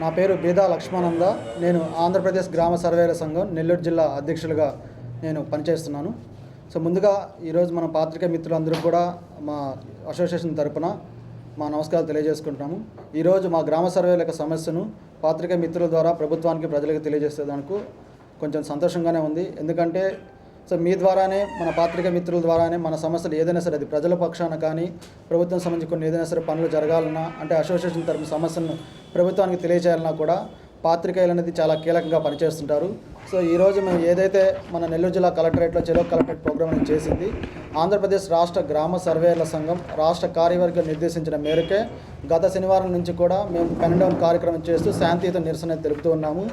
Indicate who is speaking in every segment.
Speaker 1: నా పేరు బీదా లక్ష్మానంద. నేను ఆంధ్రప్రదేశ్ గ్రామ సర్వేల సంఘం నెల్లూరు జిల్లా అధ్యక్షులుగా నేను పనిచేస్తున్నాను. సో ముందుగా ఈరోజు మన పాత్రిక మిత్రులందరూ కూడా మా అసోసియేషన్ తరపున మా నమస్కారాలు తెలియజేసుకుంటున్నాము. ఈరోజు మా గ్రామ సర్వేల యొక్క సమస్యను పాత్రిక మిత్రుల ద్వారా ప్రభుత్వానికి ప్రజలకు తెలియజేసేదానికి కొంచెం సంతోషంగానే ఉంది. ఎందుకంటే సో మీ ద్వారానే మన పాత్రిక మిత్రుల ద్వారానే మన సమస్యలు ఏదైనా సరే అది ప్రజల పక్షాన కానీ ప్రభుత్వం సంబంధించి కొన్ని ఏదైనా సరే పనులు జరగాలన్నా అంటే అసోసియేషన్ తరపు సమస్యలను ప్రభుత్వానికి తెలియజేయాలన్నా కూడా పాత్రికేయులు అనేది చాలా కీలకంగా పనిచేస్తుంటారు. సో ఈరోజు మేము ఏదైతే మన నెల్లూరు జిల్లా కలెక్టరేట్లో చెలో కలెక్టరేట్ ప్రోగ్రామ్ అనేది చేసింది ఆంధ్రప్రదేశ్ రాష్ట్ర గ్రామ సర్వేల సంఘం రాష్ట్ర కార్యవర్గం నిర్దేశించిన మేరకే గత శనివారం నుంచి కూడా మేము పెన్ కార్యక్రమం చేస్తూ శాంతియుత నిరసన తెలుపుతూ ఉన్నాము.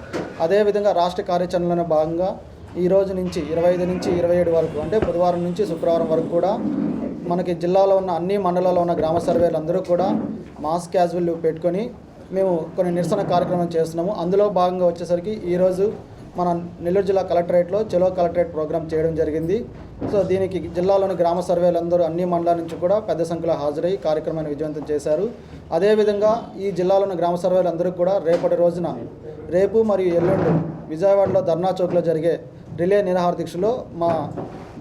Speaker 1: అదేవిధంగా రాష్ట్ర కార్యాచరణలో భాగంగా ఈ రోజు నుంచి ఇరవై ఐదు నుంచి ఇరవై ఏడు వరకు అంటే బుధవారం నుంచి శుక్రవారం వరకు కూడా మనకి జిల్లాలో ఉన్న అన్ని మండలాల్లో ఉన్న గ్రామ సర్వేలు అందరూ కూడా మాస్ క్యాజువల్ పెట్టుకొని మేము కొన్ని నిరసన కార్యక్రమం చేస్తున్నాము. అందులో భాగంగా వచ్చేసరికి ఈరోజు మన నెల్లూరు జిల్లా కలెక్టరేట్లో చెలో కలెక్టరేట్ ప్రోగ్రామ్ చేయడం జరిగింది. సో దీనికి జిల్లాలోని గ్రామ సర్వేలందరూ అన్ని మండలాల నుంచి కూడా పెద్ద సంఖ్యలో హాజరై కార్యక్రమాన్ని విజయవంతం చేశారు. అదేవిధంగా ఈ జిల్లాలోని గ్రామ సర్వేలందరూ కూడా రేపటి రోజున రేపు మరియు ఎల్లుండి విజయవాడలో ధర్నా చౌక్లో జరిగే రిలే నిరాహార దీక్షలో మా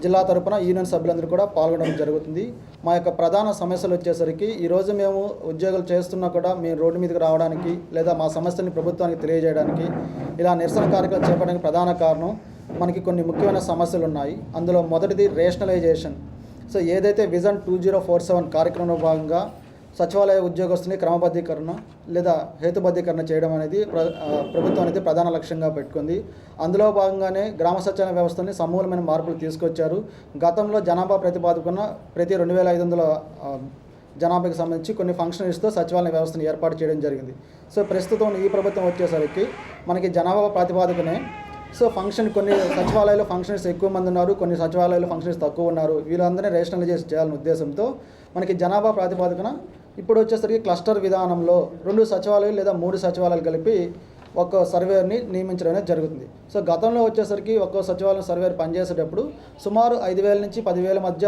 Speaker 1: జిల్లా తరపున యూనియన్ సభ్యులందరూ కూడా పాల్గొనడం జరుగుతుంది. మా యొక్క ప్రధాన సమస్యలు వచ్చేసరికి ఈరోజు మేము ఉద్యోగాలు చేస్తున్నా కూడా మేము రోడ్డు మీదకి రావడానికి లేదా మా సమస్యల్ని ప్రభుత్వానికి తెలియజేయడానికి ఇలా నిరసన కార్యక్రమం చేపట్టడానికి ప్రధాన కారణం మనకి కొన్ని ముఖ్యమైన సమస్యలు ఉన్నాయి. అందులో మొదటిది రేషనలైజేషన్ సో ఏదైతే vision two zero four seven కార్యక్రమంలో భాగంగా సచివాలయ ఉద్యోగస్తుని క్రమబద్ధీకరణ లేదా హేతుబద్ధీకరణ చేయడం అనేది ప్ర ప్రభుత్వం అనేది ప్రధాన లక్ష్యంగా పెట్టుకుంది. అందులో భాగంగానే గ్రామ సచివాలయ వ్యవస్థని సమూలమైన మార్పులు తీసుకొచ్చారు. గతంలో జనాభా ప్రతిపాదకున్న ప్రతి రెండు వేల ఐదు వందల జనాభాకి సంబంధించి కొన్ని ఫంక్షనరీస్తో సచివాలయ వ్యవస్థను ఏర్పాటు చేయడం జరిగింది. సో ప్రస్తుతం ఈ ప్రభుత్వం వచ్చేసరికి మనకి జనాభా ప్రాతిపాదికనే సో ఫంక్షన్ కొన్ని సచివాలయాలు ఫంక్షన్స్ ఎక్కువ మంది ఉన్నారు కొన్ని సచివాలయాలు ఫంక్షన్స్ తక్కువ ఉన్నారు. వీళ్ళందరినీ రేషనలైజేస్ చేయాలనే ఉద్దేశంతో మనకి జనాభా ప్రాతిపాదికన ఇప్పుడు వచ్చేసరికి క్లస్టర్ విధానంలో రెండు సచివాలయాలు లేదా మూడు సచివాలయాలు కలిపి ఒక్కో సర్వేర్ని నియమించడం అనేది జరుగుతుంది. సో గతంలో వచ్చేసరికి ఒక్కో సచివాలయం సర్వేర్ పనిచేసేటప్పుడు సుమారు ఐదు వేల నుంచి పదివేల మధ్య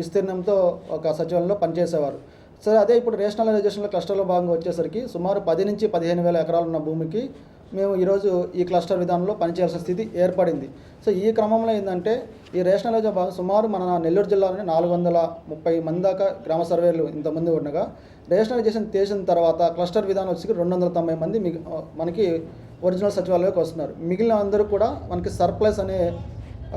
Speaker 1: విస్తీర్ణంతో ఒక సచివాలయంలో పనిచేసేవారు. సరే అదే ఇప్పుడు రేషనలైజేషన్లో క్లస్టర్లో భాగంగా వచ్చేసరికి సుమారు పది నుంచి పదిహేను వేల ఎకరాలు ఉన్న భూమికి మేము ఈరోజు ఈ క్లస్టర్ విధానంలో పనిచేయాల్సిన స్థితి ఏర్పడింది. సో ఈ క్రమంలో ఏంటంటే ఈ రేషనలైజేషన్ సుమారు మన నెల్లూరు జిల్లాలోనే నాలుగు వందల ముప్పై మంది దాకా గ్రామ సర్వేలు ఇంతమంది ఉండగా రేషనలైజేషన్ చేసిన తర్వాత క్లస్టర్ విధానం వచ్చి రెండు వందల తొంభై మంది మిగి మనకి ఒరిజినల్ సచివాలయంలోకి వస్తున్నారు. మిగిలిన అందరూ కూడా మనకి సర్ప్లస్ అనే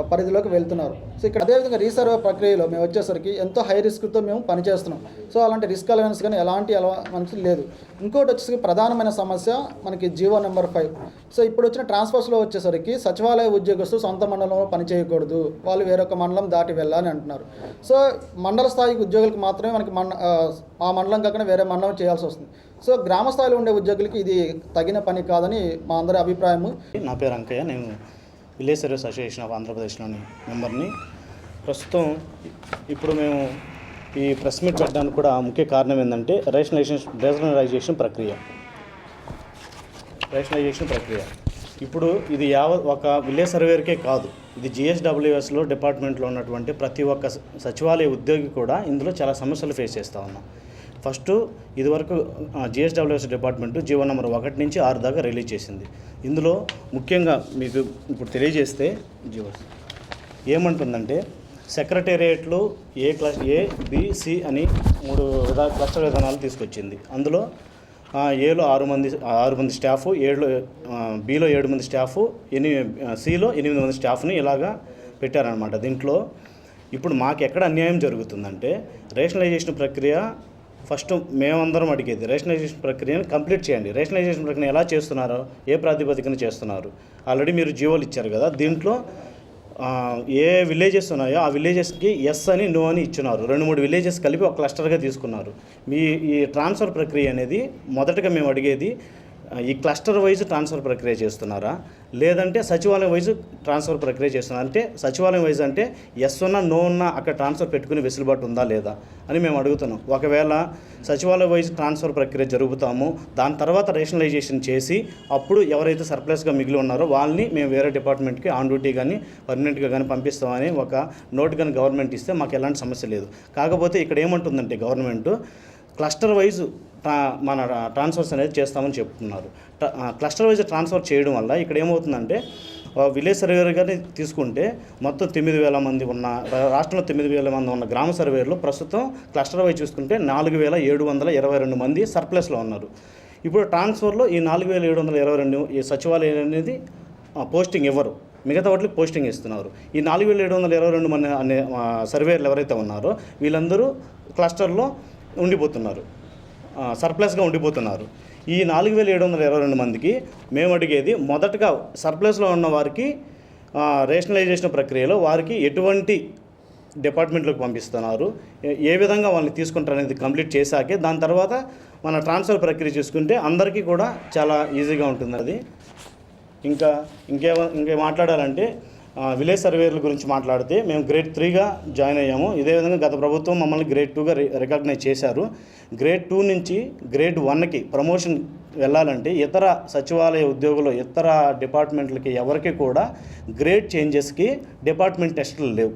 Speaker 1: పరిధిలోకి వెళ్తున్నారు. సో ఇక్కడ అదేవిధంగా రీసర్వే ప్రక్రియలో మేము వచ్చేసరికి ఎంతో హై రిస్క్తో మేము పనిచేస్తున్నాం. సో అలాంటి రిస్క్ అలవెన్స్ కానీ ఎలాంటి అలవా మనకి లేదు. ఇంకోటి వచ్చేసరికి ప్రధానమైన సమస్య మనకి జీవో నెంబర్ ఫైవ్. సో ఇప్పుడు వచ్చిన ట్రాన్స్ఫర్స్లో వచ్చేసరికి సచివాలయ ఉద్యోగస్తులు సొంత మండలంలో పని చేయకూడదు. వాళ్ళు వేరొక మండలం దాటి వెళ్ళాలని అంటున్నారు. సో మండల స్థాయి ఉద్యోగులకు మాత్రమే మనకి మండ ఆ, ఆ మండలం కాకుండా వేరే మండలం చేయాల్సి వస్తుంది. సో గ్రామ స్థాయిలో ఉండే ఉద్యోగులకి ఇది తగిన పని కాదని మా అందరి అభిప్రాయము.
Speaker 2: నా పేరు అంకయ్య. నేను విలేజ్ సర్వీస్ అసోసియేషన్ ఆఫ్ ఆంధ్రప్రదేశ్లోని మెంబర్ని. ప్రస్తుతం ఇప్పుడు మేము ఈ ప్రెస్ మీట్ పెట్టడానికి కూడా ముఖ్య కారణం ఏంటంటే రేషనలైజేషన్ రేషనలైజేషన్ ప్రక్రియ. రేషనలైజేషన్ ప్రక్రియ. ఇప్పుడు ఇది యావ ఒక విలేజ్ సర్వేర్కే కాదు. ఇది జిఎస్డబ్ల్యూఎస్లో డిపార్ట్మెంట్లో ఉన్నటువంటి ప్రతి ఒక్క సచివాలయ ఉద్యోగి కూడా ఇందులో చాలా సమస్యలు ఫేస్ చేస్తూ ఉన్నాం. ఫస్ట్ ఇదివరకు జిఎస్డబ్ల్యూఎస్ డిపార్ట్మెంట్ జీవో నెంబర్ ఒకటి నుంచి ఆరు దాకా రిలీజ్ చేసింది. ఇందులో ముఖ్యంగా మీకు ఇప్పుడు తెలియజేస్తే జీవో ఏమంటుందంటే సెక్రటేరియట్లు ఏ క్లస్ ఏ బిసి అని మూడు విధా క్లస్టర్ విధానాలు తీసుకొచ్చింది. అందులో ఏలో ఆరు మంది ఆరు మంది స్టాఫ్ ఏడులో బిలో ఏడు మంది స్టాఫ్ ఎని సిలో ఎనిమిది మంది స్టాఫ్ని ఇలాగా పెట్టారనమాట దీంట్లో ఇప్పుడు మాకు ఎక్కడ అన్యాయం జరుగుతుందంటే రేషనలైజేషన్ ప్రక్రియ ఫస్ట్ మేమందరం అడిగేది రేషనలైజేషన్ ప్రక్రియను కంప్లీట్ చేయండి. రేషనలైజేషన్ ప్రక్రియ ఎలా చేస్తున్నారో ఏ ప్రాతిపదికన చేస్తున్నారు? ఆల్రెడీ మీరు జీవోలు ఇచ్చారు కదా దీంట్లో ఏ విలేజెస్ ఉన్నాయో ఆ విలేజెస్కి ఎస్ అని నో అని ఇచ్చినారు రెండు మూడు విలేజెస్ కలిపి ఒక క్లస్టర్గా తీసుకున్నారు. మీ ఈ ట్రాన్స్ఫర్ ప్రక్రియ అనేది మొదటగా మేము అడిగేది ఈ క్లస్టర్ వైజ్ ట్రాన్స్ఫర్ ప్రక్రియ చేస్తున్నారా? లేదంటే సచివాలయం వైజ్ ట్రాన్స్ఫర్ ప్రక్రియ చేస్తున్నారా? అంటే సచివాలయం వైజ్ అంటే ఎస్ ఉన్నా నో ఉన్నా అక్కడ ట్రాన్స్ఫర్ పెట్టుకునే వెసులుబాటు ఉందా లేదా అని మేము అడుగుతున్నాం. ఒకవేళ సచివాలయ వైజ్ ట్రాన్స్ఫర్ ప్రక్రియ జరుగుతాము దాని తర్వాత రేషనలైజేషన్ చేసి అప్పుడు ఎవరైతే సర్ప్లస్గా మిగిలి ఉన్నారో వాళ్ళని మేము వేరే డిపార్ట్మెంట్కి ఆన్ డ్యూటీ కానీ పర్మనెంట్గా కానీ పంపిస్తామని ఒక నోట్ కానీ గవర్నమెంట్ ఇస్తే మాకు ఎలాంటి సమస్య లేదు. కాకపోతే ఇక్కడ ఏమంటుందంటే గవర్నమెంట్ క్లస్టర్ వైజ్ ట్రా- మన ట్రాన్స్ఫర్స్ అనేది చేస్తామని చెప్తున్నారు. క్లస్టర్ వైజ్ ట్రాన్స్ఫర్ చేయడం వల్ల ఇక్కడ ఏమవుతుందంటే విలేజ్ సర్వేర్ కానీ తీసుకుంటే మొత్తం తొమ్మిది వేల మంది ఉన్న రాష్ట్రంలో తొమ్మిది వేల మంది ఉన్న గ్రామ సర్వేర్లు ప్రస్తుతం క్లస్టర్ వైజ్ చూసుకుంటే నాలుగు వేల ఏడు వందల ఇరవై రెండు మంది సర్ప్లస్లో ఉన్నారు. ఇప్పుడు ట్రాన్స్ఫర్లో ఈ నాలుగు వేల ఏడు వందల ఇరవై రెండు ఈ సచివాలయం అనేది పోస్టింగ్ ఇవ్వరు. మిగతా వాటికి పోస్టింగ్ ఇస్తున్నారు. ఈ నాలుగు వేల ఏడు వందల ఇరవై రెండు మంది అనే సర్వేర్లు ఎవరైతే ఉన్నారో వీళ్ళందరూ క్లస్టర్లో ఉండిపోతున్నారు. సర్ప్లస్గా ఉండిపోతున్నారు. ఈ నాలుగు వేల ఏడు వందల ఇరవై రెండు మందికి మేము అడిగేది మొదటగా సర్ప్లస్లో ఉన్న వారికి రేషనలైజేషన్ ప్రక్రియలో వారికి ఎటువంటి డిపార్ట్మెంట్లోకి పంపిస్తున్నారు ఏ- విధంగా వాళ్ళని తీసుకుంటారు అనేది కంప్లీట్ చేశాకే దాని తర్వాత మన ట్రాన్స్ఫర్ ప్రక్రియ చూసుకుంటే అందరికీ కూడా చాలా ఈజీగా ఉంటుంది అది. ఇంకా ఇంకే ఇంకే మాట్లాడాలంటే విలేజ్ సర్వేర్ల గురించి మాట్లాడితే మేము గ్రేడ్ త్రీగా జాయిన్ అయ్యాము. ఇదే విధంగా గత ప్రభుత్వం మమ్మల్ని గ్రేడ్ టూగా రికగ్నైజ్ చేశారు. గ్రేడ్ టూ నుంచి గ్రేడ్ వన్కి ప్రమోషన్ వెళ్ళాలంటే ఇతర సచివాలయ ఉద్యోగులు ఇతర డిపార్ట్మెంట్లకి ఎవరికి కూడా గ్రేడ్ చేంజెస్కి డిపార్ట్మెంట్ టెస్టులు లేవు.